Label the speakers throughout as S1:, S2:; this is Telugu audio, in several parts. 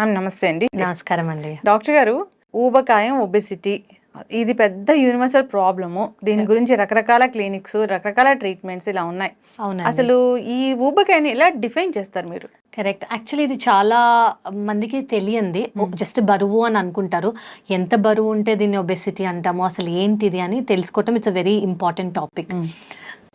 S1: మ్యామ్ నమస్తే అండి.
S2: నమస్కారం అండి.
S1: డాక్టర్ గారు ఊబకాయం ఒబెసిటీ ఇది పెద్ద యూనివర్సల్ ప్రాబ్లము. దీని గురించి రకరకాల క్లినిక్స్ రకరకాల ట్రీట్మెంట్స్ ఇలా ఉన్నాయి. అసలు ఈ ఊబకాయాన్ని ఎలా డిఫైన్ చేస్తారు మీరు?
S2: కరెక్ట్. యాక్చువల్లీ ఇది చాలా మందికి తెలియంది. జస్ట్ బరువు అని అనుకుంటారు. ఎంత బరువు ఉంటే దీన్ని ఒబెసిటీ అంటాము అసలు ఏంటిది అని తెలుసుకోవటం it's a very important topic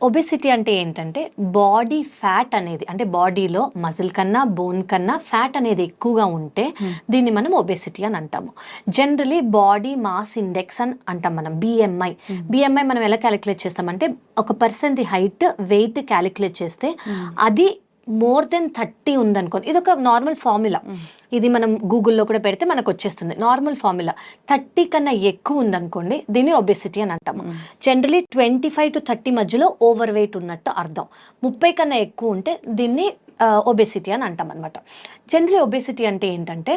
S2: obesity అంటే ఏంటంటే బాడీ ఫ్యాట్ అనేది అంటే బాడీలో మజిల్ కన్నా బోన్ కన్నా ఫ్యాట్ అనేది ఎక్కువగా ఉంటే దీన్ని మనం ఒబెసిటీ అని అంటాము. జనరలీ బాడీ మాస్ ఇండెక్స్ అని అంటాం మనం బిఎంఐ బిఎంఐ మనం ఎలా క్యాలిక్యులేట్ చేస్తామంటే ఒక person the height weight calculate చేస్తే అది మోర్ దెన్ థర్టీ ఉందనుకోండి. ఇది ఒక నార్మల్ ఫార్ములా. ఇది మనం గూగుల్లో కూడా పెడితే మనకు వచ్చేస్తుంది నార్మల్ ఫార్ములా. థర్టీ కన్నా ఎక్కువ ఉందనుకోండి దీన్ని ఒబెసిటీ అని అంటాము. Generally twenty five to thirty మధ్యలో ఓవర్ వెయిట్ ఉన్నట్టు అర్థం. ముప్పై కన్నా ఎక్కువ ఉంటే దీన్ని ఒబెసిటీ అని అంటాం అనమాట జనరలీ ఒబెసిటీ అంటే ఏంటంటే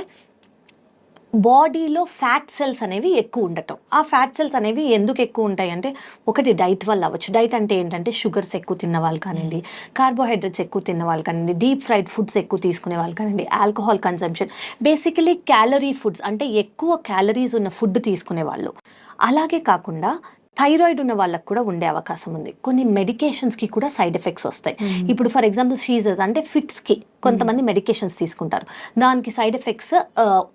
S2: బాడీలో ఫ్యాట్ సెల్స్ అనేవి ఎక్కువ ఉండటం. ఆ ఫ్యాట్ సెల్స్ అనేవి ఎందుకు ఎక్కువ ఉంటాయి అంటే ఒకటి డైట్ వల్ల అవ్వచ్చు. డైట్ అంటే ఏంటంటే షుగర్స్ ఎక్కువ తిన్న వాళ్ళు కానివ్వండి కార్బోహైడ్రేట్స్ ఎక్కువ తిన్న వాళ్ళు కానివ్వండి డీప్ ఫ్రైడ్ ఫుడ్స్ ఎక్కువ తీసుకునే వాళ్ళు కానివ్వండి alcohol consumption. Basically calorie foods అంటే ఎక్కువ క్యాలరీస్ ఉన్న ఫుడ్ తీసుకునే వాళ్ళు అలాగే కాకుండా థైరాయిడ్ ఉన్న వాళ్ళకి కూడా ఉండే అవకాశం ఉంది. కొన్ని మెడికేషన్స్కి కూడా సైడ్ ఎఫెక్ట్స్ వస్తాయి. ఇప్పుడు ఫర్ ఎగ్జాంపుల్ షీజర్స్ అంటే ఫిట్స్కి కొంతమంది మెడికేషన్స్ తీసుకుంటారు. దానికి సైడ్ ఎఫెక్ట్స్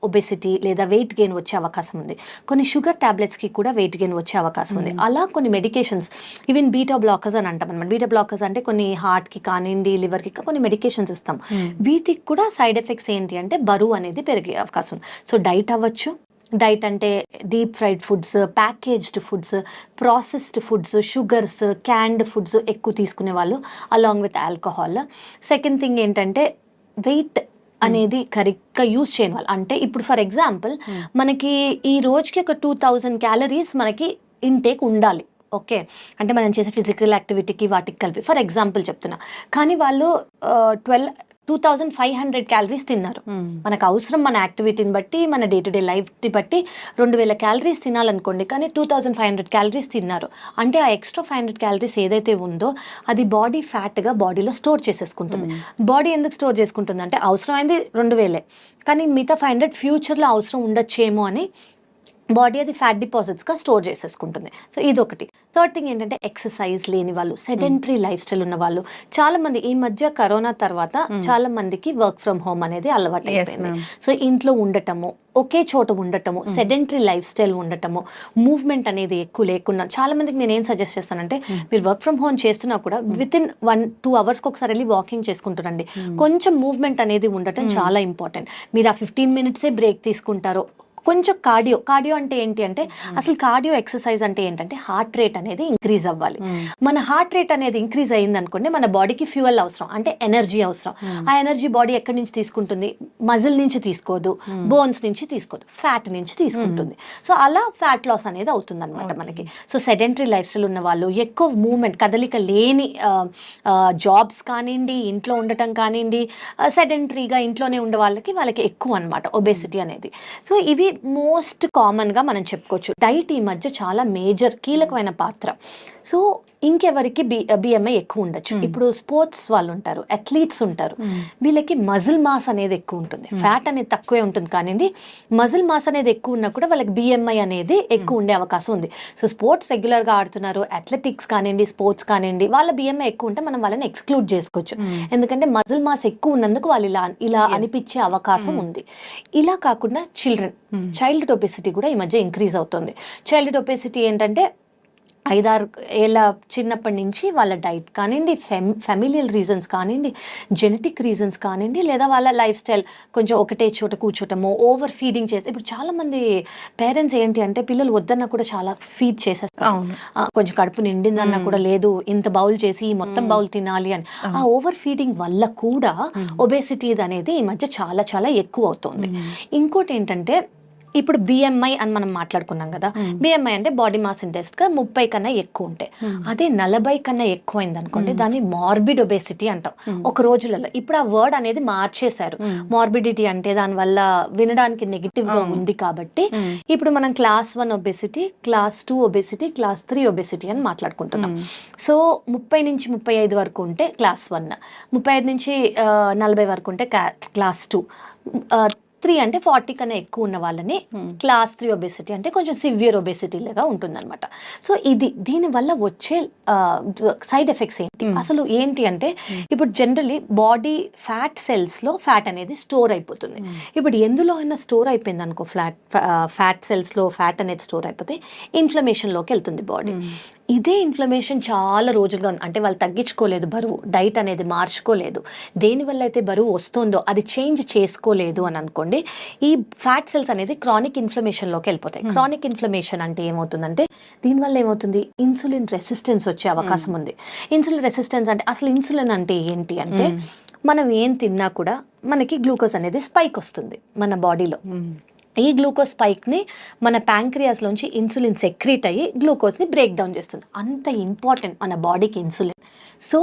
S2: ఒబెసిటీ లేదా వెయిట్ గెయిన్ వచ్చే అవకాశం ఉంది. కొన్ని షుగర్ టాబ్లెట్స్కి కూడా వెయిట్ గెయిన్ వచ్చే అవకాశం ఉంది. అలా కొన్ని మెడికేషన్స్ ఈవెన్ బీటా బ్లాకర్స్ అని అంటాం అనమాట బీటా బ్లాకర్స్ అంటే కొన్ని హార్ట్కి కానివ్వండి లివర్కి కొన్ని మెడికేషన్స్ ఇస్తాం. వీటికి కూడా సైడ్ ఎఫెక్ట్స్ ఏంటి అంటే బరువు అనేది పెరిగే అవకాశం ఉంది. సో డైట్ అవ్వచ్చు డైట్ అంటే deep fried foods packaged foods processed foods sugars canned foods ఎక్కువ తీసుకునే వాళ్ళు along with alcohol. Second thing ఏంటంటే వెయిట్ అనేది కరెక్ట్గా యూస్ చేయని వాళ్ళు. అంటే ఇప్పుడు ఫర్ ఎగ్జాంపుల్ మనకి ఈ రోజుకి ఒక టూ థౌజండ్ క్యాలరీస్ మనకి ఇంటేక్ ఉండాలి. ఓకే? అంటే మనం చేసే ఫిజికల్ యాక్టివిటీకి వాటికి కలిపి. ఫర్ ఎగ్జాంపుల్ చెప్తున్నా. కానీ వాళ్ళు twelve two thousand five hundred calories తిన్నారు. మనకు అవసరం మన యాక్టివిటీని బట్టి మన డే టు డే లైఫ్ని బట్టి రెండు వేల క్యాలరీస్ తినాలనుకోండి కానీ two thousand five hundred calories తిన్నారు. అంటే ఆ ఎక్స్ట్రా ఫైవ్ హండ్రెడ్ క్యాలరీస్ ఏదైతే ఉందో అది బాడీ ఫ్యాట్గా బాడీలో స్టోర్ చేసేసుకుంటుంది. బాడీ ఎందుకు స్టోర్ చేసుకుంటుంది అంటే అవసరమైంది రెండు వేలే. కానీ మిగతా ఫైవ్ హండ్రెడ్ ఫ్యూచర్లో అవసరం ఉండొచ్చేమో అని బాడీ అది ఫ్యాట్ డిపాజిట్స్గా స్టోర్ చేసేసుకుంటుంది. సో ఇది ఒకటి థర్డ్ థింగ్ ఏంటంటే ఎక్సర్సైజ్ లేని వాళ్ళు సెడెంటరీ లైఫ్ స్టైల్ ఉన్న వాళ్ళు. చాలా మంది ఈ మధ్య కరోనా తర్వాత చాలా మందికి వర్క్ ఫ్రమ్ హోమ్ అనేది అలవాటు అయిపోయింది. సో ఇంట్లో ఉండటము ఒకే చోట ఉండటము సెడెంటరీ లైఫ్ స్టైల్ ఉండటము మూవ్మెంట్ అనేది ఎక్కువ లేకుండా చాలా మందికి నేను ఏం సజెస్ట్ చేస్తానంటే మీరు వర్క్ ఫ్రమ్ హోమ్ చేస్తున్నా కూడా విత్ ఇన్ వన్ టూ అవర్స్కి ఒకసారి వెళ్ళి వాకింగ్ చేసుకుంటారండి. కొంచెం మూవ్మెంట్ అనేది ఉండటం చాలా ఇంపార్టెంట్. మీరు ఆ ఫిఫ్టీన్ మినిట్సే బ్రేక్ తీసుకుంటారో కొంచెం కార్డియో కార్డియో అంటే ఏంటి అంటే అసలు కార్డియో ఎక్సర్సైజ్ అంటే ఏంటంటే హార్ట్ రేట్ అనేది ఇంక్రీజ్ అవ్వాలి. మన హార్ట్ రేట్ అనేది ఇంక్రీజ్ అయింది అనుకోండి మన బాడీకి ఫ్యూయల్ అవసరం అంటే ఎనర్జీ అవసరం. ఆ ఎనర్జీ బాడీ ఎక్కడి నుంచి తీసుకుంటుంది? మజిల్ నుంచి తీసుకోదు బోన్స్ నుంచి తీసుకోదు ఫ్యాట్ నుంచి తీసుకుంటుంది. సో అలా ఫ్యాట్ లాస్ అనేది అవుతుంది అనమాట మనకి. సో సెడెంటరీ లైఫ్ స్టైల్ ఉన్న వాళ్ళు ఎక్కువ మూమెంట్ కదలిక లేని జాబ్స్ కానివ్వండి ఇంట్లో ఉండటం కానివ్వండి సెడెంటరీగా ఇంట్లోనే ఉండే వాళ్ళకి వాళ్ళకి ఎక్కువ అనమాట ఒబేసిటీ అనేది. సో ఇవి మోస్ట్ కామన్గా మనం చెప్పుకోవచ్చు. డైట్ ఈ మధ్య చాలా మేజర్ కీలకమైన పాత్ర. సో ఇంకెవరికి బి బిఎంఐ ఎక్కువ ఉండొచ్చు. ఇప్పుడు స్పోర్ట్స్ వాళ్ళు ఉంటారు అథ్లీట్స్ ఉంటారు. వీళ్ళకి మజిల్ మాస్ అనేది ఎక్కువ ఉంటుంది. ఫ్యాట్ అనేది తక్కువే ఉంటుంది కానివ్వండి మజిల్ మాస్ అనేది ఎక్కువ ఉన్నా కూడా వాళ్ళకి బిఎంఐ అనేది ఎక్కువ ఉండే అవకాశం ఉంది. సో స్పోర్ట్స్ రెగ్యులర్గా ఆడుతున్నారు అథ్లెటిక్స్ కానివ్వండి స్పోర్ట్స్ కానివ్వండి వాళ్ళ బిఎంఐ ఎక్కువ ఉంటే మనం వాళ్ళని ఎక్స్క్లూడ్ చేసుకోవచ్చు. ఎందుకంటే మజిల్ మాస్ ఎక్కువ ఉన్నందుకు వాళ్ళు ఇలా ఇలా అనిపించే అవకాశం ఉంది. ఇలా కాకుండా చిల్డ్రన్ చైల్డ్ ఒబెసిటీ కూడా ఈ మధ్య ఇంక్రీజ్ అవుతుంది. చైల్డ్ ఒబెసిటీ ఏంటంటే ఐదారు ఏళ్ళ చిన్నప్పటి నుంచి వాళ్ళ డైట్ కానివ్వండి ఫెమ్ ఫెమిలియల్ రీజన్స్ కానివ్వండి జెనెటిక్ రీజన్స్ కానివ్వండి లేదా వాళ్ళ లైఫ్ స్టైల్ కొంచెం ఒకటే చోట కూర్చోటము ఓవర్ ఫీడింగ్ చేస్తే ఇప్పుడు చాలామంది పేరెంట్స్ ఏంటి అంటే పిల్లలు వద్దన్నా కూడా చాలా ఫీడ్ చేసేస్తారు. కొంచెం కడుపు నిండిందన్నా కూడా లేదు ఇంత బౌల్ చేసి మొత్తం బౌల్ తినాలి అని. ఆ ఓవర్ ఫీడింగ్ వల్ల కూడా ఒబేసిటీ అనేది ఈ మధ్య చాలా చాలా ఎక్కువ అవుతుంది. ఇంకోటి ఏంటంటే ఇప్పుడు బిఎంఐ అని మనం మాట్లాడుకున్నాం కదా. బిఎంఐ అంటే బాడీ మాస్ ఇండెక్స్గా ముప్పై కన్నా ఎక్కువ ఉంటాయి అదే నలభై కన్నా ఎక్కువైంది అనుకోండి దాన్ని మార్బిడ్ ఒబేసిటీ అంటాం. ఒక రోజులలో. ఇప్పుడు ఆ వర్డ్ అనేది మార్చేశారు. మార్బిడిటీ అంటే దాని వల్ల వినడానికి నెగిటివ్గా ఉంది కాబట్టి ఇప్పుడు మనం class one obesity class two obesity class three obesity అని మాట్లాడుకుంటున్నాం. సో ముప్పై నుంచి ముప్పై ఐదు వరకు ఉంటే క్లాస్ వన్ ముప్పై ఐదు నుంచి నలభై వరకు ఉంటే క్లాస్ టూ త్రీ అంటే ఫార్టీ కన్నా ఎక్కువ ఉన్న వాళ్ళని
S1: Hmm.
S2: క్లాస్ త్రీ ఒబెసిటీ అంటే కొంచెం సివియర్ ఒబెసిటీ లాగా ఉంటుందన్నమాట. సో ఇది దీని వల్ల వచ్చే సైడ్ ఎఫెక్ట్స్ ఏంటి?
S1: Hmm.
S2: అసలు ఏంటి అంటే ఇప్పుడు జనరలీ బాడీ ఫ్యాట్ సెల్స్లో ఫ్యాట్ అనేది స్టోర్ అయిపోతుంది. ఇప్పుడు ఎందులో అయినా స్టోర్ అయిపోయింది అనుకో ఫ్లాట్ ఫ్యాట్ సెల్స్లో ఫ్యాట్ అనేది స్టోర్ అయిపోతే ఇన్ఫ్లమేషన్లోకి వెళ్తుంది బాడీ. ఇదే ఇన్ఫ్లమేషన్ చాలా రోజులుగా ఉంది. అంటే వాళ్ళు తగ్గించుకోలేదు బరువు డైట్ అనేది మార్చుకోలేదు. దేనివల్ల అయితే బరువు వస్తుందో అది చేంజ్ చేసుకోలేదు అని అనుకోండి ఈ ఫ్యాట్ సెల్స్ అనేది క్రానిక్ ఇన్ఫ్లమేషన్లోకి వెళ్ళిపోతాయి. క్రానిక్ ఇన్ఫ్లమేషన్ అంటే ఏమవుతుందంటే దీనివల్ల ఏమవుతుంది? ఇన్సులిన్ రెసిస్టెన్స్ వచ్చే అవకాశం ఉంది. ఇన్సులిన్ రెసిస్టెన్స్ అంటే అసలు ఇన్సులిన్ అంటే ఏంటి అంటే మనం ఏం తిన్నా కూడా మనకి గ్లూకోజ్ అనేది స్పైక్ వస్తుంది మన బాడీలో ఈ గ్లూకోజ్ స్పైక్ని మన ప్యాంక్రియాస్లోంచి ఇన్సులిన్ సెక్రీట్ అయ్యి గ్లూకోజ్ని బ్రేక్ డౌన్ చేస్తుంది. అంత ఇంపార్టెంట్ మన బాడీకి ఇన్సులిన్. సో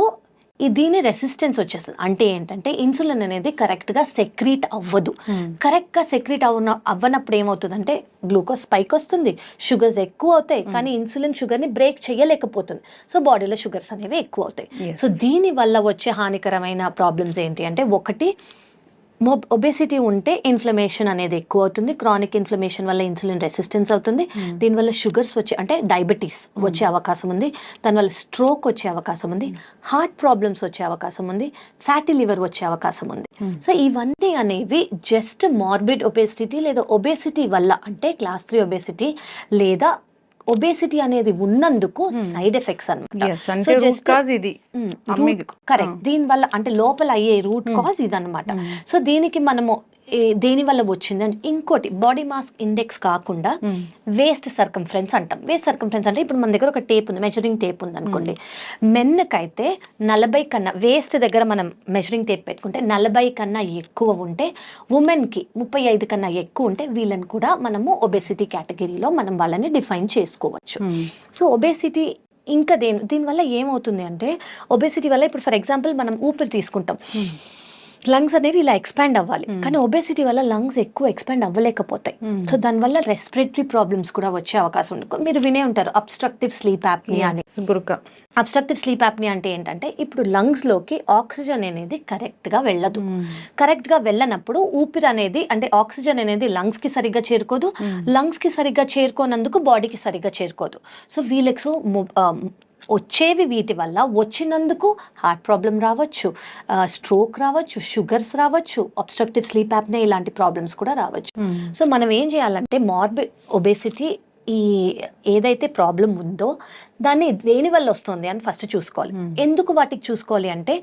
S2: ఈ దీని రెసిస్టెన్స్ వచ్చేస్తుంది. అంటే ఏంటంటే ఇన్సులిన్ అనేది కరెక్ట్గా సెక్రీట్ అవ్వదు. కరెక్ట్గా సెక్రీట్ అవ్వన అవ్వనప్పుడు ఏమవుతుందంటే గ్లూకోజ్ స్పైక్ వస్తుంది. షుగర్స్ ఎక్కువ అవుతాయి కానీ ఇన్సులిన్ షుగర్ని బ్రేక్ చేయలేకపోతుంది. సో బాడీలో షుగర్స్ అనేవి ఎక్కువ అవుతాయి. సో దీని వల్ల వచ్చే హానికరమైన ప్రాబ్లమ్స్ ఏంటి అంటే ఒకటి ఒబేసిటీ ఉంటే ఇన్ఫ్లమేషన్ అనేది ఎక్కువ అవుతుంది క్రానిక్ ఇన్ఫ్లమేషన్ వల్ల ఇన్సులిన్ రెసిస్టెన్స్ అవుతుంది. దీనివల్ల షుగర్స్ వచ్చే అంటే డయాబెటీస్ వచ్చే అవకాశం ఉంది. దానివల్ల స్ట్రోక్ వచ్చే అవకాశం ఉంది. హార్ట్ ప్రాబ్లమ్స్ వచ్చే అవకాశం ఉంది. ఫ్యాటీ లివర్ వచ్చే అవకాశం ఉంది. సో ఇవన్నీ అనేవి జస్ట్ మార్బిడ్ ఒబేసిటీ లేదా ఒబేసిటీ వల్ల అంటే క్లాస్ త్రీ ఒబేసిటీ లేదా ఒబేసిటీ అనేది ఉన్నందుకు సైడ్ ఎఫెక్ట్స్
S1: కాజ్ ఇది.
S2: కరెక్ట్ దీని వల్ల అంటే లోపల అయ్యే రూట్ కాజ్ ఇదన్నమాట. సో దీనికి మనము దేని వల్ల వచ్చింది అని ఇంకోటి బాడీ మాస్ ఇండెక్స్ కాకుండా వేస్ట్ సర్కంఫరెన్స్ అంటాం. వేస్ట్ సర్కంఫరెన్స్ అంటే ఇప్పుడు మన దగ్గర ఒక టేప్ ఉంది మెజరింగ్ టేప్ ఉంది అనుకోండి. మెన్కైతే నలభై కన్నా వేస్ట్ దగ్గర మనం మెజరింగ్ టేప్ పెట్టుకుంటే నలభై కన్నా ఎక్కువ ఉంటే ఉమెన్కి ముప్పై ఐదు కన్నా ఎక్కువ ఉంటే వీళ్ళని కూడా మనము ఒబెసిటీ కేటగిరీలో మనం వాళ్ళని డిఫైన్ చేసుకోవచ్చు. సో ఒబేసిటీ ఇంకా దేని దీనివల్ల ఏమవుతుంది అంటే ఒబేసిటీ వల్ల ఇప్పుడు ఫర్ ఎగ్జాంపుల్ మనం ఊపిరి తీసుకుంటాం. లంగ్స్ అనేవి ఇలా ఎక్స్పాండ్ అవ్వాలి. కానీ ఒబేసిటీ వల్ల లంగ్స్ ఎక్కువ ఎక్స్పాండ్ అవ్వలేకపోతాయి. సో దానివల్ల రెస్పిరేటరీ ప్రాబ్లమ్స్ కూడా వచ్చే అవకాశం ఉంది మీరు వినే ఉంటారు అబ్స్ట్రక్టివ్ స్లీప్ యాప్నియా అని.
S1: గురుక
S2: అబ్స్ట్రక్టివ్ స్లీప్ యాప్నియా అంటే ఏంటంటే ఇప్పుడు లంగ్స్లోకి ఆక్సిజన్ అనేది కరెక్ట్గా వెళ్ళదు. కరెక్ట్గా వెళ్ళనప్పుడు ఊపిరి అనేది అంటే ఆక్సిజన్ అనేది లంగ్స్కి సరిగ్గా చేరుకోదు. లంగ్స్కి సరిగ్గా చేరుకోనందుకు బాడీకి సరిగ్గా చేరుకోదు. సో వీళ్ళకి సో వచ్చేవి వీటి వల్ల వచ్చినందుకు హార్ట్ ప్రాబ్లం రావచ్చు స్ట్రోక్ రావచ్చు షుగర్స్ రావచ్చు అబ్స్ట్రక్టివ్ స్లీప్ యాప్నే ఇలాంటి ప్రాబ్లమ్స్ కూడా రావచ్చు. సో మనం ఏం చేయాలంటే మార్బిడ్ ఒబేసిటీ ఈ ఏదైతే ప్రాబ్లం ఉందో దాన్ని దేని వల్ల వస్తుంది అని ఫస్ట్ చూసుకోవాలి. ఎందుకు వాటికి చూసుకోవాలి అంటే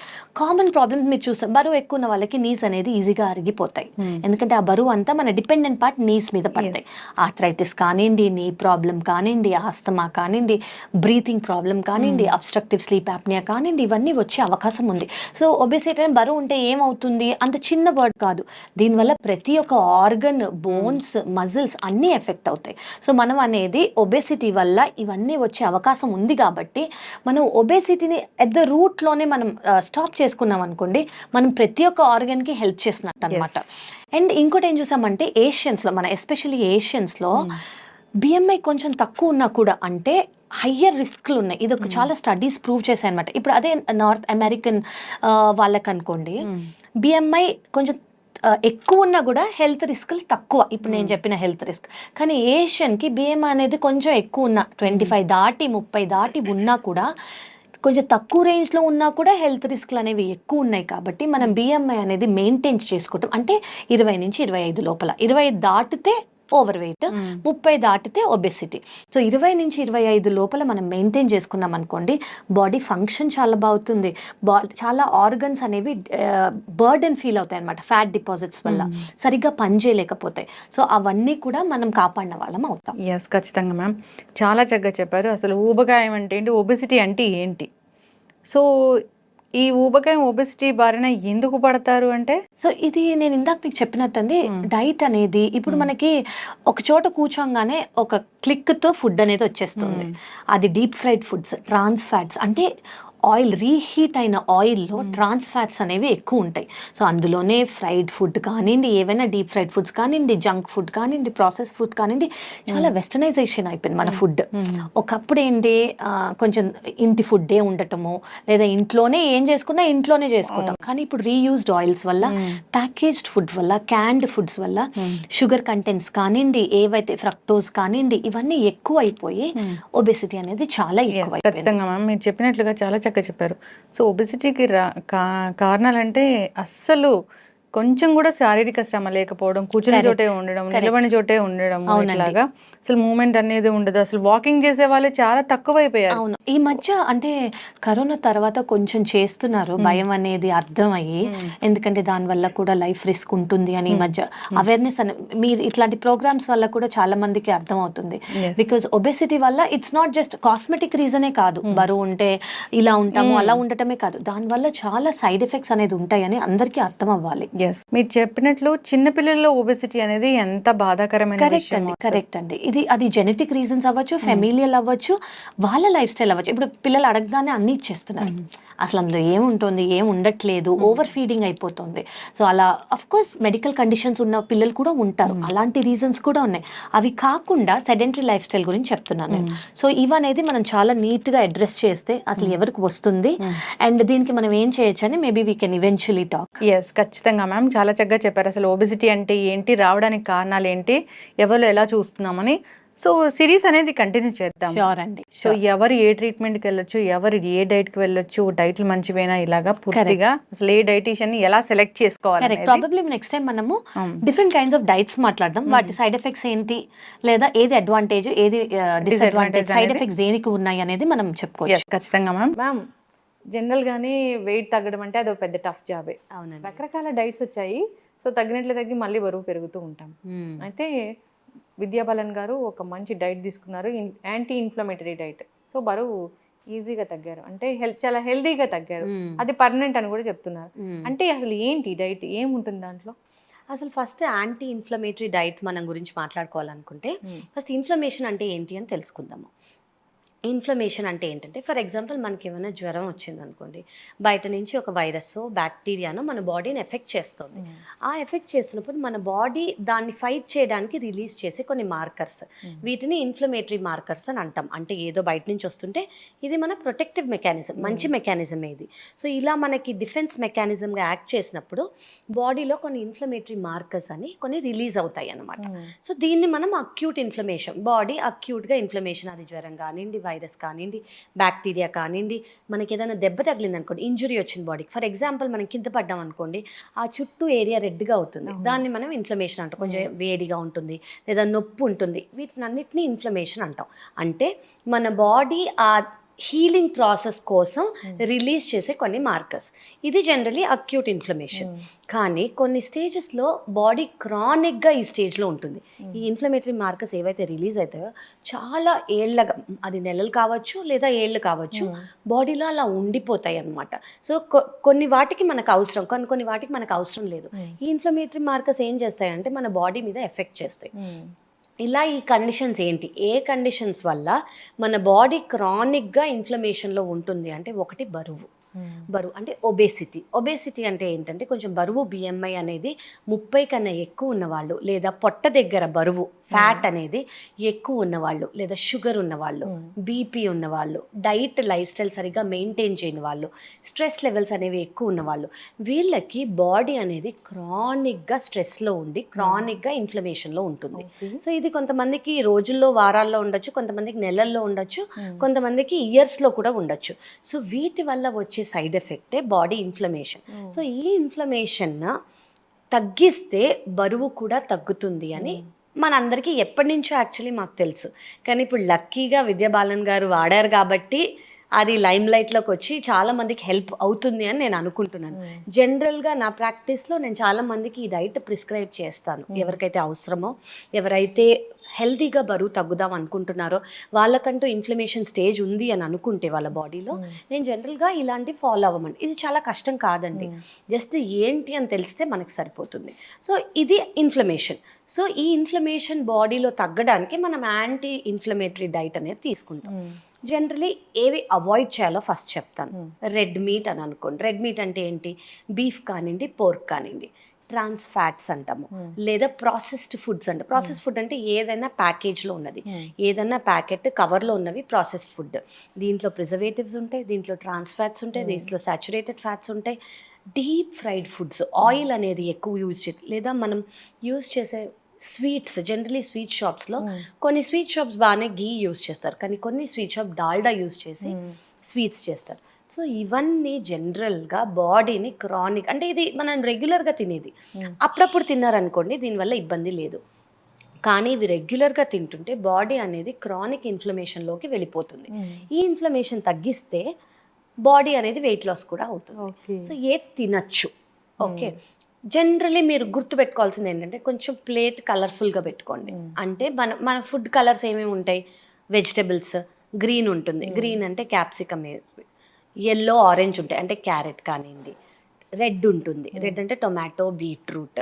S2: కామన్ ప్రాబ్లమ్ మీరు చూస్తారు బరువు ఎక్కువ ఉన్న వాళ్ళకి నీస్ అనేది ఈజీగా అరిగిపోతాయి. ఎందుకంటే ఆ బరువు అంతా మన డిపెండెంట్ పార్ట్ నీస్ మీద పడతాయి. ఆథరైటిస్ కానివ్వండి నీ ప్రాబ్లం కానివ్వండి ఆస్తమా కానివ్వండి బ్రీతింగ్ ప్రాబ్లం కానివ్వండి అబ్స్ట్రక్టివ్ స్లీప్ యాప్నియా కానివ్వండి ఇవన్నీ వచ్చే అవకాశం ఉంది. సో ఒబేసిటీ అని బరువు ఉంటే ఏమవుతుంది? అంత చిన్న వర్డ్ కాదు. దీనివల్ల ప్రతి ఒక్క ఆర్గన్ బోన్స్ మజిల్స్ అన్నీ ఎఫెక్ట్ అవుతాయి. సో మనం అనేది ఒబేసిటీ వల్ల ఇవన్నీ వచ్చే అవకాశం ఉంది కాబట్టి మనం ఒబేసిటీని ఎట్ ద రూట్లోనే మనం స్టాప్ చేసుకున్నాం అనుకోండి మనం ప్రతి ఒక్క ఆర్గన్కి హెల్ప్ చేసినట్టు అనమాట అండ్ ఇంకోటి ఏం చూసామంటే ఏషియన్స్లో మన ఎస్పెషల్లీ ఏషియన్స్లో బిఎంఐ కొంచెం తక్కువ ఉన్నా కూడా అంటే హయ్యర్ రిస్క్లు ఉన్నాయి. ఇది ఒక చాలా స్టడీస్ ప్రూవ్ చేశాయి అనమాట ఇప్పుడు అదే నార్త్ అమెరికన్ వాళ్ళకి అనుకోండి బిఎంఐ కొంచెం ఎక్కువ ఉన్నా కూడా హెల్త్ రిస్క్లు తక్కువ. ఇప్పుడు నేను చెప్పిన హెల్త్ రిస్క్ కానీ ఏషియన్కి బిఎంఐ అనేది కొంచెం ఎక్కువ ఉన్న. ట్వంటీ ఫైవ్ దాటి ముప్పై దాటి ఉన్నా కూడా కొంచెం తక్కువ రేంజ్లో ఉన్నా కూడా హెల్త్ రిస్క్లు అనేవి ఎక్కువ ఉన్నాయి కాబట్టి మనం బిఎంఐ అనేది మెయింటైన్ చేసుకోవటం అంటే ఇరవై నుంచి ఇరవై ఐదు లోపల. ఇరవై దాటితే ఓవర్ వెయిట్ ముప్పై దాటితే ఒబెసిటీ సో ఇరవై నుంచి ఇరవై ఐదు లోపల మనం మెయింటైన్ చేసుకున్నాం అనుకోండి బాడీ ఫంక్షన్ చాలా బాగుతుంది. బా చాలా ఆర్గన్స్ అనేవి బర్డెన్ ఫీల్ అవుతాయి అనమాట ఫ్యాట్ డిపాజిట్స్ వల్ల. సరిగ్గా పనిచేయలేకపోతాయి సో అవన్నీ కూడా మనం కాపాడిన వాళ్ళం అవుతాం.
S1: ఎస్ ఖచ్చితంగా మ్యామ్ చాలా చక్కగా చెప్పారు. అసలు ఊబకాయం అంటే ఏంటి? ఒబెసిటీ అంటే ఏంటి? సో ఈ ఊబకాయం ఒబెసిటీ బారిన ఎందుకు పడతారు అంటే?
S2: సో ఇది నేను ఇందాక మీకు చెప్పినట్టుంది. డైట్ అనేది ఇప్పుడు మనకి ఒక చోట కూర్చోగానే ఒక క్లిక్తో ఫుడ్ అనేది వచ్చేస్తుంది. అది deep fried foods trans fats. అంటే
S3: ఆయిల్ రీహీట్ అయిన ఆయిల్లో ట్రాన్స్ ఫ్యాట్స్ అనేవి ఎక్కువ ఉంటాయి. సో అందులోనే ఫ్రైడ్ ఫుడ్ కానివ్వండి ఏవైనా డీప్ ఫ్రైడ్ ఫుడ్స్ కానివ్వండి జంక్ ఫుడ్ కానివ్వండి ప్రాసెస్ ఫుడ్ కానివ్వండి చాలా వెస్టర్నైజేషన్ అయిపోయింది మన ఫుడ్. ఒకప్పుడు ఏంటి కొంచెం ఇంటి ఫుడ్డే ఉండటము లేదా ఇంట్లోనే ఏం చేసుకున్నా ఇంట్లోనే చేసుకుంటాం కానీ ఇప్పుడు రీయూజ్డ్ ఆయిల్స్ వల్ల ప్యాకేజ్డ్ ఫుడ్ వల్ల క్యాండ్ ఫుడ్స్ వల్ల షుగర్ కంటెంట్స్ కానివ్వండి ఏవైతే ఫ్రక్టోస్ కానివ్వండి ఇవన్నీ ఎక్కువ అయిపోయి ఒబెసిటీ అనేది చాలా ఎక్కువ అయిపోయింది
S4: ఖచ్చితంగా మ్యామ్ మీరు చెప్పినట్లుగా చాలా చక్కగా చెప్పారు సో ఒబిసిటీకి రా కా కారణాలంటే అస్సలు కొంచెం కూడా శారీరక శ్రమ లేకపోవడం కూర్చుని. చోటే ఉండడం
S3: Correct.
S4: నిలబడి చోటే ఉండడం. ఇట్లాగా అసలు మూమెంట్ అనేది ఉండదు. అసలు వాకింగ్ చేసే వాళ్ళు చాలా తక్కువైపోయారు.
S3: అవును. ఈ మధ్య అంటే కరోనా తర్వాత కొంచెం చేస్తున్నారు. భయం అనేది అర్థమయ్యి ఎందుకంటే దాని వల్ల కూడా లైఫ్ రిస్క్ ఉంటుంది అని ఈ మధ్య అవేర్నెస్ అని మీరు ఇట్లాంటి ప్రోగ్రామ్స్ వల్ల కూడా చాలా మందికి అర్థం అవుతుంది. బికాస్ ఒబెసిటీ వల్ల ఇట్స్ నాట్ జస్ట్ కాస్మెటిక్ రీజనే కాదు. బరువు ఉంటే ఇలా ఉంటాము అలా ఉండటమే కాదు. దాని వల్ల చాలా సైడ్ ఎఫెక్ట్స్ అనేది ఉంటాయని అందరికీ అర్థం అవ్వాలి
S4: మీరు చెప్పినట్లు చిన్నపిల్లల్లో ఒబెసిటీ అనేది ఎంత బాధాకరమైన
S3: కరెక్ట్ అండి. కరెక్ట్ అండి. ఇది అది జెనెటిక్ రీజన్స్ అవ్వచ్చు ఫెమిలియల్ అవ్వచ్చు వాళ్ళ లైఫ్ స్టైల్ అవ్వచ్చు. ఇప్పుడు పిల్లలు అడగగానే అన్ని ఇచ్చేస్తున్నారు. అసలు అందులో ఏముంటుంది ఏం ఉండట్లేదు ఓవర్ ఫీడింగ్ అయిపోతుంది. సో అలా అఫ్ కోర్స్ మెడికల్ కండిషన్స్ ఉన్న పిల్లలు కూడా ఉంటారు. అలాంటి రీజన్స్ కూడా ఉన్నాయి. అవి కాకుండా సెడెంటరీ లైఫ్ స్టైల్ గురించి చెప్తున్నాను నేను. సో ఇవనేది మనం చాలా నీట్గా అడ్రస్ చేస్తే అసలు ఎవరికి వస్తుంది? అండ్ దీనికి మనం ఏం చేయొచ్చు అని maybe we can eventually talk
S4: yes ఖచ్చితంగా మ్యామ్ చాలా చక్కగా చెప్పారు. అసలు ఒబిసిటీ అంటే ఏంటి? రావడానికి కారణాలు ఏంటి? ఎవరు ఎలా చూస్తున్నామని సో సిరీస్ అనేది కంటిన్యూ చేద్దాం.
S3: షూర్ అండి.
S4: సో ఎవరు ఏ ట్రీట్మెంట్కి వెళ్ళొచ్చు ఎవరు ఏ డైట్కి వెళ్ళొచ్చు డైట్లు మంచివేనా ఇలాగా పూర్తిగా అసలు ఏ డైటీషియన్ ఎలా సెలెక్ట్ చేసుకోవాలి
S3: కరెక్ట్
S4: అనేది.
S3: ప్రాబబ్లీ నెక్స్ట్ టైం మనము డిఫరెంట్ కైండ్స్ ఆఫ్ డైట్స్ మాట్లాడదాం. వాటి సైడ్ ఎఫెక్ట్స్ ఏంటి లేదా ఏది అడ్వాంటేజ్ ఏది డిస్అడ్వాంటేజ్ సైడ్ ఎఫెక్ట్స్ దేనికి ఉన్నాయి అనేది మనం చెప్పుకోవచ్చు.
S4: ఖచ్చితంగా మ్యామ్ మ్యామ్ జనరల్గానే వెయిట్ తగ్గడం అంటే అది ఒక పెద్ద టఫ్ జాబే
S3: అవునండి.
S4: రకరకాల డైట్స్ వచ్చాయి. సో తగ్గినట్లు తగ్గి మళ్ళీ బరువు పెరుగుతూ ఉంటాం. అయితే విద్యాబాలన్ గారు ఒక మంచి డైట్ తీసుకున్నారు. Anti inflammatory diet. సో బరువు ఈజీగా తగ్గారు. అంటే హెల్త్ చాలా హెల్తీగా తగ్గారు. అది పర్మనెంట్ అని కూడా చెప్తున్నారు. అంటే అసలు ఏంటి డైట్? ఏముంటుంది దాంట్లో?
S3: అసలు ఫస్ట్ యాంటీ ఇన్ఫ్లమేటరీ డైట్ మనం గురించి మాట్లాడుకోవాలనుకుంటే ఫస్ట్ ఇన్ఫ్లమేషన్ అంటే ఏంటి అని తెలుసుకుందాము. ఇన్ఫ్లమేషన్ అంటే ఏంటంటే ఫర్ ఎగ్జాంపుల్ మనకి ఏమైనా జ్వరం వచ్చింది అనుకోండి బయట నుంచి ఒక వైరస్ బ్యాక్టీరియాను మన బాడీని ఎఫెక్ట్ చేస్తుంది. ఆ ఎఫెక్ట్ చేస్తున్నప్పుడు మన బాడీ దాన్ని ఫైట్ చేయడానికి రిలీజ్ చేసే కొన్ని మార్కర్స్. వీటిని ఇన్ఫ్లమేటరీ మార్కర్స్ అని అంటాం. అంటే ఏదో బయట నుంచి వస్తుంటే ఇది మన ప్రొటెక్టివ్ మెకానిజం మంచి మెకానిజం ఇది సో ఇలా మనకి డిఫెన్స్ మెకానిజంగా యాక్ట్ చేసినప్పుడు బాడీలో కొన్ని ఇన్ఫ్లమేటరీ మార్కర్స్ అని కొన్ని రిలీజ్ అవుతాయి అన్నమాట. సో దీన్ని మనం అక్యూట్ ఇన్ఫ్లమేషన్ బాడీ అక్యూట్గా ఇన్ఫ్లమేషన్ అది జ్వరం కానివ్వండి వైరస్ కానివ్వండి బ్యాక్టీరియా కానివ్వండి మనకి ఏదైనా దెబ్బ తగిలింది అనుకోండి ఇంజురీ వచ్చింది బాడీకి. ఫర్ ఎగ్జాంపుల్ మనం కింద పడ్డాం అనుకోండి ఆ చుట్టూ ఏరియా రెడ్గా అవుతుంది. దాన్ని మనం ఇన్ఫ్లమేషన్ అంటాం. కొంచెం వేడిగా ఉంటుంది లేదా నొప్పి ఉంటుంది. వీటిని అన్నిటినీ ఇన్ఫ్లమేషన్ అంటాం. అంటే మన బాడీ ఆ హీలింగ్ ప్రాసెస్ కోసం రిలీజ్ చేసే కొన్ని మార్కర్స్. ఇది జనరలీ అక్యూట్ ఇన్ఫ్లమేషన్. కానీ కొన్ని స్టేజెస్లో బాడీ క్రానిక్గా ఈ స్టేజ్లో ఉంటుంది. ఈ ఇన్ఫ్లమేటరీ మార్కర్స్ ఏవైతే రిలీజ్ అవుతాయో చాలా ఏళ్ళగా అది నెలలు కావచ్చు లేదా ఏళ్ళు కావచ్చు బాడీలో అలా ఉండిపోతాయి అన్నమాట సో కొన్ని వాటికి మనకు అవసరం కొన్ని కొన్ని వాటికి మనకు అవసరం లేదు. ఈ ఇన్ఫ్లమేటరీ మార్కర్స్ ఏం చేస్తాయంటే మన బాడీ మీద ఎఫెక్ట్ చేస్తాయి. ఇలా ఈ కండిషన్స్ ఏంటి? ఏ కండిషన్స్ వల్ల మన బాడీ క్రానిక్గా ఇన్ఫ్లమేషన్లో ఉంటుంది? అంటే ఒకటి బరువు. బరువు అంటే ఒబేసిటీ ఒబేసిటీ అంటే ఏంటంటే కొంచెం బరువు బిఎంఐ అనేది ముప్పై కన్నా ఎక్కువ ఉన్నవాళ్ళు లేదా పొట్ట దగ్గర బరువు ఫ్యాట్ అనేది ఎక్కువ ఉన్నవాళ్ళు లేదా షుగర్ ఉన్నవాళ్ళు బీపీ ఉన్నవాళ్ళు డైట్ లైఫ్ స్టైల్ సరిగ్గా మెయింటైన్ చేయని వాళ్ళు స్ట్రెస్ లెవెల్స్ అనేవి ఎక్కువ ఉన్నవాళ్ళు వీళ్ళకి బాడీ అనేది క్రానిక్గా స్ట్రెస్లో ఉండి క్రానిక్గా ఇన్ఫ్లమేషన్లో ఉంటుంది. సో ఇది కొంతమందికి రోజుల్లో వారాల్లో ఉండొచ్చు కొంతమందికి నెలల్లో ఉండొచ్చు కొంతమందికి ఇయర్స్లో కూడా ఉండొచ్చు. సో వీటి వల్ల వచ్చే సైడ్ ఎఫెక్టే బాడీ ఇన్ఫ్లమేషన్. సో ఈ ఇన్ఫ్లమేషన్ తగ్గిస్తే బరువు కూడా తగ్గుతుంది అని మనందరికీ ఎప్పటి నుంచో యాక్చువల్లీ మాకు తెలుసు. కానీ ఇప్పుడు లక్కీగా విద్యాబాలన్ గారు వాడారు కాబట్టి అది లైమ్ లైట్లోకి వచ్చి చాలా మందికి హెల్ప్ అవుతుంది అని నేను అనుకుంటున్నాను. జనరల్గా నా ప్రాక్టీస్లో నేను చాలా మందికి ఈ డైట్ ప్రిస్క్రైబ్ చేస్తాను. ఎవరికైతే అవసరమో ఎవరైతే హెల్తీగా బరువు తగ్గుదాం అనుకుంటున్నారో వాళ్ళకంటూ ఇన్ఫ్లమేషన్ స్టేజ్ ఉంది అని అనుకుంటే వాళ్ళ బాడీలో నేను జనరల్గా ఇలాంటి ఫాలో అవ్వమండి. ఇది చాలా కష్టం కాదండి. జస్ట్ ఏంటి అని తెలిస్తే మనకు సరిపోతుంది. సో ఇది ఇన్ఫ్లమేషన్ సో ఈ ఇన్ఫ్లమేషన్ బాడీలో తగ్గడానికి మనం యాంటీ ఇన్ఫ్లమేటరీ డైట్ అనేది తీసుకుంటాం. జనరలీ ఏవి అవాయిడ్ చేయాలో ఫస్ట్ చెప్తాను. రెడ్ మీట్ అని అనుకోండి. రెడ్ మీట్ అంటే ఏంటి? బీఫ్ కానివ్వండి పోర్క్ కానివ్వండి. ట్రాన్స్ ఫ్యాట్స్ అంటాము. లేదా ప్రాసెస్డ్ ఫుడ్స్ అంటే. ప్రాసెస్ ఫుడ్ అంటే ఏదైనా ప్యాకేజ్లో ఉన్నది. ఏదైనా ప్యాకెట్ కవర్లో ఉన్నవి ప్రాసెస్డ్ ఫుడ్ దీంట్లో ప్రిజర్వేటివ్స్ ఉంటాయి దీంట్లో ట్రాన్స్ ఫ్యాట్స్ ఉంటాయి దీంట్లో సాచురేటెడ్ ఫ్యాట్స్ ఉంటాయి. డీప్ ఫ్రైడ్ ఫుడ్స్ ఆయిల్ అనేది ఎక్కువ యూజ్ చే లేదా మనం యూజ్ చేసే స్వీట్స్ జనరలీ స్వీట్ షాప్స్లో కొన్ని స్వీట్ షాప్స్ బాగానే గీ యూజ్ చేస్తారు. కానీ కొన్ని స్వీట్ షాప్ డాల్డా యూజ్ చేసి స్వీట్స్ చేస్తారు. సో ఇవన్నీ జనరల్గా బాడీని క్రానిక్ అంటే ఇది మనం రెగ్యులర్గా తినేది. అప్పుడప్పుడు తిన్నారనుకోండి దీనివల్ల ఇబ్బంది లేదు. కానీ ఇవి రెగ్యులర్గా తింటుంటే బాడీ అనేది క్రానిక్ ఇన్ఫ్లమేషన్లోకి వెళ్ళిపోతుంది. ఈ ఇన్ఫ్లమేషన్ తగ్గిస్తే బాడీ అనేది వెయిట్ లాస్ కూడా అవుతుంది. సో ఏది తినచ్చు? ఓకే. జనరలీ మీరు గుర్తుపెట్టుకోవాల్సింది ఏంటంటే కొంచెం ప్లేట్ కలర్ఫుల్గా పెట్టుకోండి. అంటే మన మన ఫుడ్ కలర్స్ ఏమేమి ఉంటాయి? వెజిటబుల్స్ గ్రీన్ ఉంటుంది. గ్రీన్ అంటే క్యాప్సికమ్ ఎల్లో ఆరెంజ్ ఉంటాయి. అంటే క్యారెట్ కానివ్వండి. రెడ్ ఉంటుంది. రెడ్ అంటే టొమాటో బీట్రూట్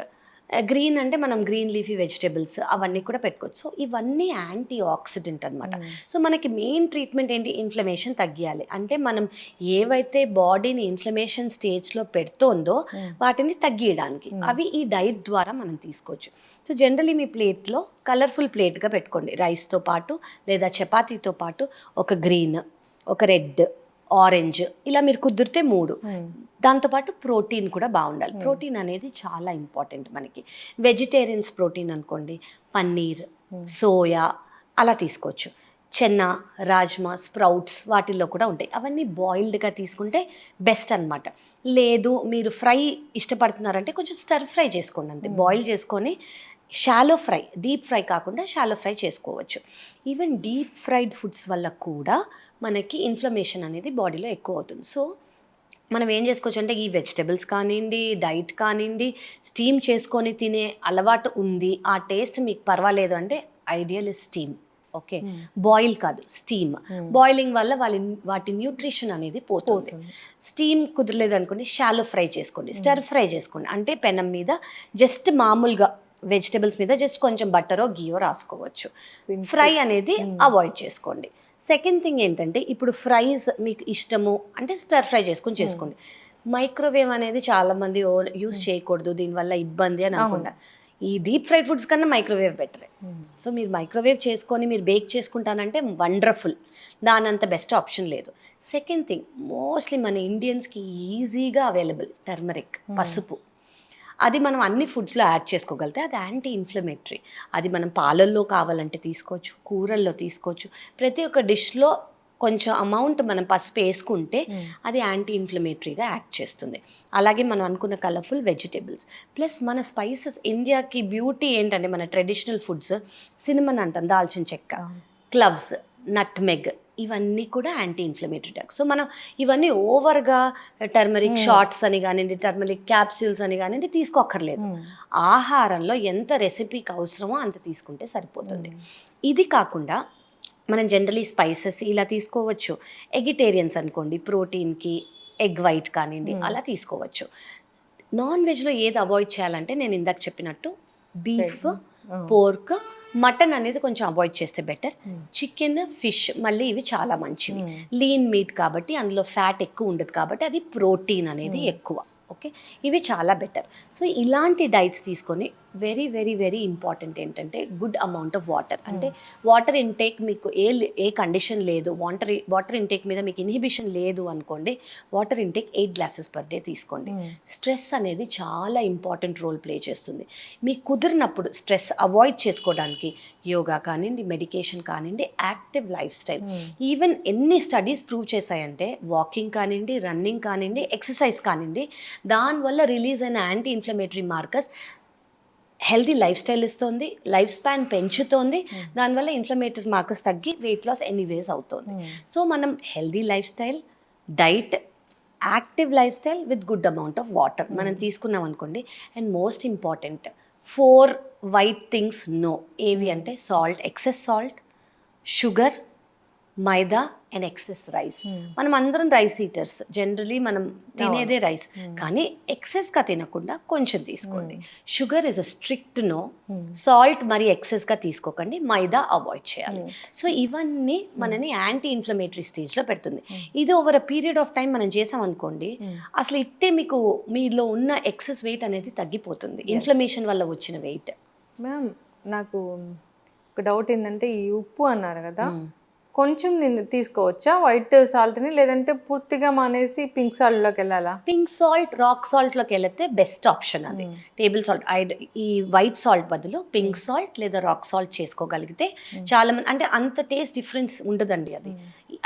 S3: గ్రీన్ అంటే మనం గ్రీన్ లీఫీ వెజిటబుల్స్ అవన్నీ కూడా పెట్టుకోవచ్చు. సో ఇవన్నీ యాంటీ ఆక్సిడెంట్ అనమాట సో మనకి మెయిన్ ట్రీట్మెంట్ ఏంటి? ఇన్ఫ్లమేషన్ తగ్గియాలి. అంటే మనం ఏవైతే బాడీని ఇన్ఫ్లమేషన్ స్టేజ్లో పెడుతోందో వాటిని తగ్గియడానికి. అవి ఈ డైట్ ద్వారా మనం తీసుకోవచ్చు. సో జనరలీ మీ ప్లేట్లో కలర్ఫుల్ ప్లేట్గా పెట్టుకోండి. రైస్తో పాటు లేదా చపాతీతో పాటు ఒక గ్రీన్ ఒక రెడ్ ఆరెంజ్. ఇలా మీరు కుదిరితే మూడు. దాంతోపాటు ప్రోటీన్ కూడా బాగుండాలి. ప్రోటీన్ అనేది చాలా ఇంపార్టెంట్ మనకి. వెజిటేరియన్స్ ప్రోటీన్ అనుకోండి పన్నీర్ సోయా అలా తీసుకోవచ్చు. చెన్న రాజ్మా స్ప్రౌట్స్ వాటిల్లో కూడా ఉంటాయి. అవన్నీ బాయిల్డ్గా తీసుకుంటే బెస్ట్ అన్నమాట. లేదు మీరు ఫ్రై ఇష్టపడుతున్నారంటే కొంచెం స్టర్ ఫ్రై చేసుకోండి అంతే. బాయిల్ చేసుకొని షాలో ఫ్రై డీప్ ఫ్రై కాకుండా షాలో ఫ్రై చేసుకోవచ్చు. ఈవెన్ డీప్ ఫ్రైడ్ ఫుడ్స్ వల్ల కూడా మనకి ఇన్ఫ్లమేషన్ అనేది బాడీలో ఎక్కువ అవుతుంది. సో మనం ఏం చేసుకోవచ్చు అంటే ఈ వెజిటబుల్స్ కానివ్వండి డైట్ కానివ్వండి స్టీమ్ చేసుకొని తినే అలవాటు ఉంది ఆ టేస్ట్ మీకు పర్వాలేదు అంటే ఐడియల్ స్టీమ్ ఓకే బాయిల్ కాదు స్టీమ్ బాయిలింగ్ వల్ల వాళ్ళ వాటి న్యూట్రిషన్ అనేది పోతుంది. స్టీమ్ కుదరలేదు అనుకోండి షాలో ఫ్రై చేసుకోండి. స్టర్ ఫ్రై చేసుకోండి. అంటే పెనం మీద జస్ట్ మామూలుగా వెజిటబుల్స్ మీద జస్ట్ కొంచెం బట్టరో గీయో రాసుకోవచ్చు. ఫ్రై అనేది అవాయిడ్ చేసుకోండి. సెకండ్ థింగ్ ఏంటంటే ఇప్పుడు ఫ్రైస్ మీకు ఇష్టము అంటే స్టర్ ఫ్రై చేసుకొని చేసుకోండి. మైక్రోవేవ్ అనేది చాలా మంది యూస్ చేయకూడదు దీనివల్ల ఇబ్బంది అని అనుకుంటారు ఈ డీప్ ఫ్రైడ్ ఫుడ్స్ కన్నా మైక్రోవేవ్ బెటరే. సో మీరు మైక్రోవేవ్ చేసుకొని మీరు బేక్ చేసుకుంటానంటే వండర్ఫుల్. దాని అంత బెస్ట్ ఆప్షన్ లేదు. సెకండ్ థింగ్ మోస్ట్లీ మన ఇండియన్స్కి ఈజీగా అవైలబుల్ టర్మరిక్ పసుపు. అది మనం అన్ని ఫుడ్స్లో యాడ్ చేసుకోగలిగితే అది యాంటీ ఇన్ఫ్లమేటరీ అది మనం పాలల్లో కావాలంటే తీసుకోవచ్చు కూరల్లో తీసుకోవచ్చు. ప్రతి ఒక్క డిష్లో కొంచెం అమౌంట్ మనం పసుపు వేసుకుంటే అది యాంటీ ఇన్ఫ్లమేటరీగా యాక్ట్ చేస్తుంది. అలాగే మనం అనుకున్న కలర్ఫుల్ వెజిటేబుల్స్. ప్లస్ మన స్పైసెస్ ఇండియాకి బ్యూటీ ఏంటంటే మన ట్రెడిషనల్ ఫుడ్స్ సినిమన్ అంటాం దాల్చిన చెక్క క్లవ్స్ నట్మెగ్ ఇవన్నీ కూడా యాంటీ ఇన్ఫ్లమేటరీ డ్రగ్స్ సో మనం ఇవన్నీ ఓవర్గా టర్మరిక్ షార్ట్స్ అని కానివ్వండి టర్మరిక్ క్యాప్సూల్స్ అని కానివ్వండి తీసుకోక్కర్లేదు. ఆహారంలో ఎంత రెసిపీకి అవసరమో అంత తీసుకుంటే సరిపోతుంది. ఇది కాకుండా మనం జనరలీ స్పైసెస్ ఇలా తీసుకోవచ్చు. ఎగిటేరియన్స్ అనుకోండి ప్రోటీన్కి ఎగ్ వైట్ కానివ్వండి అలా తీసుకోవచ్చు. నాన్ వెజ్లో ఏది అవాయిడ్ చేయాలంటే నేను ఇందాక చెప్పినట్టు బీఫ్ పోర్క్ మటన్ అనేది కొంచెం అవాయిడ్ చేస్తే బెటర్. చికెన్ ఫిష్ మళ్ళీ ఇవి చాలా మంచివి. లీన్ మీట్ కాబట్టి అందులో ఫ్యాట్ ఎక్కువ ఉండదు కాబట్టి అది ప్రోటీన్ అనేది ఎక్కువ. ఓకే? ఇవి చాలా బెటర్. సో ఇలాంటి డైట్స్ తీసుకొని వెరీ వెరీ వెరీ ఇంపార్టెంట్ ఏంటంటే గుడ్ అమౌంట్ ఆఫ్ వాటర్. అంటే వాటర్ ఇంటేక్ మీకు ఏ ఏ కండిషన్ లేదు. వాటర్ వాటర్ ఇంటేక్ మీద మీకు ఇన్హిబిషన్ లేదు అనుకోండి water intake eight glasses per day తీసుకోండి. స్ట్రెస్ అనేది చాలా ఇంపార్టెంట్ రోల్ ప్లే చేస్తుంది. మీకు కుదిరినప్పుడు స్ట్రెస్ అవాయిడ్ చేసుకోవడానికి యోగా కానివ్వండి మెడికేషన్ కానివ్వండి యాక్టివ్ లైఫ్ స్టైల్. ఈవెన్ ఎన్ని స్టడీస్ ప్రూవ్ చేశాయంటే వాకింగ్ కానివ్వండి రన్నింగ్ కానివ్వండి ఎక్సర్సైజ్ కానివ్వండి దానివల్ల రిలీజ్ అయిన anti inflammatory markers healthy lifestyle ఇస్తుంది లైఫ్ స్పాన్ పెంచుతోంది. దానివల్ల ఇన్ఫ్లమేటరీ మార్కర్స్ తగ్గి వెయిట్ లాస్ ఎనీవేస్ అవుతుంది. సో మనం healthy lifestyle diet active lifestyle with good amount of water మనం తీసుకున్నాం అనుకోండి. And most important four white things no. ఏవి అంటే salt excess salt sugar maida and excess rice. మనం అందరం రైస్ ఈటర్స్. జనరలీ మనం తినేదే రైస్. కానీ ఎక్సెస్గా తినకుండా కొంచెం తీసుకోండి. Sugar is a strict no salt మరి ఎక్సెస్గా తీసుకోకండి. మైదా అవాయిడ్ చేయాలి. సో ఇవన్నీ మనని యాంటీ ఇన్ఫ్లమేటరీ స్టేజ్లో పెడుతుంది. ఇది over a period of time మనం చేసాం అనుకోండి అసలు ఇట్టే మీకు మీలో ఉన్న ఎక్సెస్ వెయిట్ అనేది తగ్గిపోతుంది. ఇన్ఫ్లమేషన్ వల్ల వచ్చిన వెయిట్
S1: మ్యామ్ నాకు ఒక డౌట్ ఏంటంటే ఈ ఉప్పు అన్నారు కదా. కొంచెం దీన్ని తీసుకోవచ్చా? వైట్ సాల్ట్ని లేదంటే పూర్తిగా మానేసి పింక్ సాల్ట్లోకి వెళ్ళాలా?
S3: పింక్ సాల్ట్ రాక్ సాల్ట్లోకి వెళితే బెస్ట్ ఆప్షన్ అది. టేబుల్ సాల్ట్ ఈ వైట్ సాల్ట్ బదులు పింక్ సాల్ట్ లేదా రాక్ సాల్ట్ చేసుకోగలిగితే చాలా మంది అంటే అంత టేస్ట్ డిఫరెన్స్ ఉండదండి అది.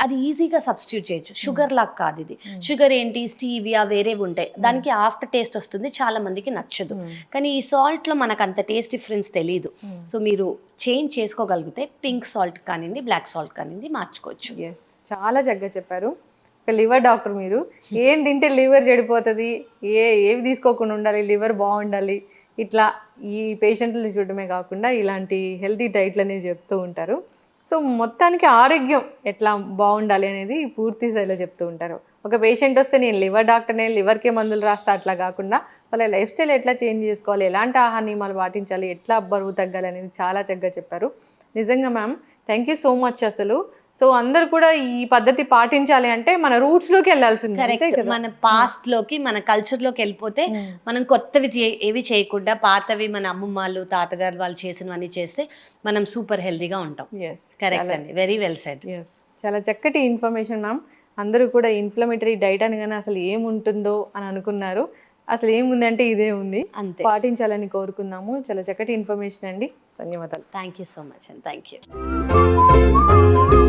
S3: అది ఈజీగా సబ్స్టిట్యూట్ చేయొచ్చు. షుగర్ లాగా కాదు ఇది. షుగర్ ఏంటి? స్టీవియా వేరేవి ఉంటాయి. దానికి ఆఫ్టర్ టేస్ట్ వస్తుంది చాలా మందికి నచ్చదు. కానీ ఈ సాల్ట్లో మనకు అంత టేస్ట్ డిఫరెన్స్ తెలియదు సో మీరు చేంజ్ చేసుకోగలిగితే పింక్ సాల్ట్ కానివ్వండి బ్లాక్ సాల్ట్ కానివ్వండి మార్చుకోవచ్చు.
S1: ఎస్ చాలా చక్కగా చెప్పారు. ఒక లివర్ డాక్టర్ మీరు. ఏం తింటే లివర్ చెడిపోతుంది? ఏ ఏవి తీసుకోకుండా ఉండాలి? లివర్ బాగుండాలి? ఇట్లా ఈ పేషెంట్లను చూడడమే కాకుండా ఇలాంటి హెల్తీ డైట్లు అనేవి చెప్తూ ఉంటారు. సో మొత్తానికి ఆరోగ్యం ఎట్లా బాగుండాలి అనేది పూర్తి స్థాయిలో చెప్తూ ఉంటారు. ఒక పేషెంట్ వస్తే నేను లివర్ డాక్టర్నే లివర్కే మందులు రాస్తా అట్లా కాకుండా వాళ్ళ లైఫ్ స్టైల్ ఎట్లా చేంజ్ చేసుకోవాలి ఎలాంటి ఆహార నియమాలు పాటించాలి ఎట్లా బరువు తగ్గాలి అనేది చాలా చక్కగా చెప్పారు. నిజంగా ma'am thank you so much అసలు. సో అందరు కూడా ఈ పద్ధతి పాటించాలి అంటే మన రూట్స్లోకి వెళ్ళాల్సిందే
S3: మన పాస్ట్లోకి మన కల్చర్లోకి వెళ్ళిపోతే మనం కొత్తవి ఏవి చేయకుండా పాతవి మన అమ్మమ్మలు తాతగారు వాళ్ళు చేసినవన్నీ చేస్తే మనం సూపర్ హెల్దీగా ఉంటాం. కరెక్ట్ అండి. వెరీ వెల్ సెడ్
S1: ఎస్ చాలా చక్కటి ఇన్ఫర్మేషన్ మ్యామ్ అందరూ కూడా ఇన్ఫ్లమేటరీ డైట్ అనగానే అసలు ఏముంటుందో అని అనుకున్నారు. అసలు ఏముందంటే ఇదే ఉంది.
S3: అంతే.
S1: పాటించాలని కోరుకుందాము. చాలా చక్కటి ఇన్ఫర్మేషన్ అండి. ధన్యవాదాలు.
S3: థ్యాంక్ యూ సో మచ్ అండి థ్యాంక్ యూ